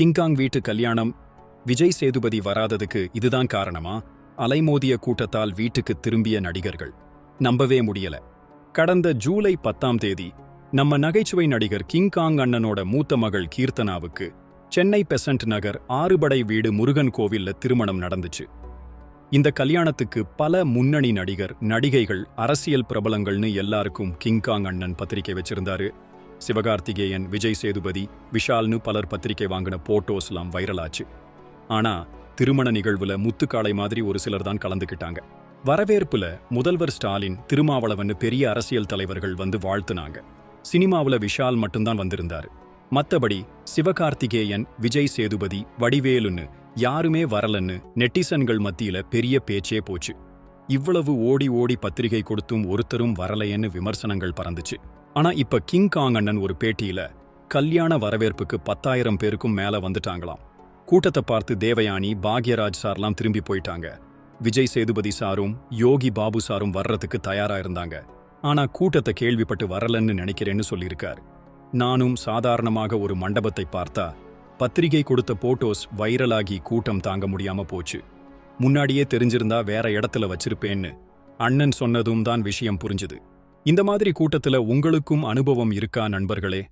King Kong வீட்டு கல்யாணம் விஜய் சேதுபதி வராததுக்கு இதுதான் காரணமா? அலைமோதிய கூட்டத்தால் வீட்டுக்கு திரும்பிய நடிகர்கள். நம்பவே முடியல. கடந்த ஜூலை பத்தாம் தேதி நம்ம நகைச்சுவை நடிகர் கிங்காங் அண்ணனோட மூத்த மகள் கீர்த்தனாவுக்கு சென்னை பெசன்ட் நகர் ஆறுபடை வீடு முருகன் கோவில்ல திருமணம் நடந்துச்சு. இந்த கல்யாணத்துக்கு பல முன்னணி நடிகர் நடிகைகள் அரசியல் பிரபலங்கள்னு எல்லாருக்கும் கிங்காங் அண்ணன் பத்திரிகை வச்சிருந்தாரு. சிவகார்த்திகேயன் விஜய் சேதுபதி விஷால்னு பலர் பத்திரிகை வாங்கின போட்டோஸ்லாம் வைரலாச்சு ஆனா திருமண நிகழ்வுல முத்துக்காளை மாதிரி ஒரு சிலர் தான் கலந்துக்கிட்டாங்க. வரவேற்புல முதல்வர் ஸ்டாலின் திருமாவளவன் பெரிய அரசியல் தலைவர்கள் வந்து வாழ்த்துனாங்க. சினிமாவுல விஷால் மட்டும்தான் வந்திருந்தாரு. மத்தபடி சிவகார்த்திகேயன் விஜய் சேதுபதி வடிவேலுன்னு யாருமே வரலன்னு நெட்டிசன்கள் மத்தியில பெரிய பேச்சே போச்சு. இவ்வளவு ஓடி ஓடி பத்திரிகை கொடுத்தும் ஒருத்தரும் வரலையேன்னு விமர்சனங்கள் பறந்துச்சு. ஆனா இப்ப கிங் காங் அண்ணன் ஒரு பேட்டியில கல்யாண வரவேற்புக்கு பத்தாயிரம் பேருக்கும் மேல வந்துட்டாங்களாம். கூட்டத்தை பார்த்து தேவயானி பாக்யராஜ் சார்லாம் திரும்பி போயிட்டாங்க. விஜய் சேதுபதி சாரும் யோகி பாபு சாரும் வர்றதுக்கு தயாரா இருந்தாங்க. ஆனா கூட்டத்தை கேள்விப்பட்டு வரலன்னு நினைக்கிறேன்னு சொல்லியிருக்கார். நானும் சாதாரணமாக ஒரு மண்டபத்தை பார்த்தா பத்திரிகை கொடுத்த போட்டோஸ் வைரலாகி கூட்டம் தாங்க முடியாம போச்சு. முன்னாடியே தெரிஞ்சிருந்தா வேற இடத்துல வச்சிருப்பேன்னு அண்ணன் சொன்னதும் தான் விஷயம் புரிஞ்சுது. இந்த மாதிரி கூட்டத்துல உங்களுக்கும் அனுபவம் இருக்கா நண்பர்களே?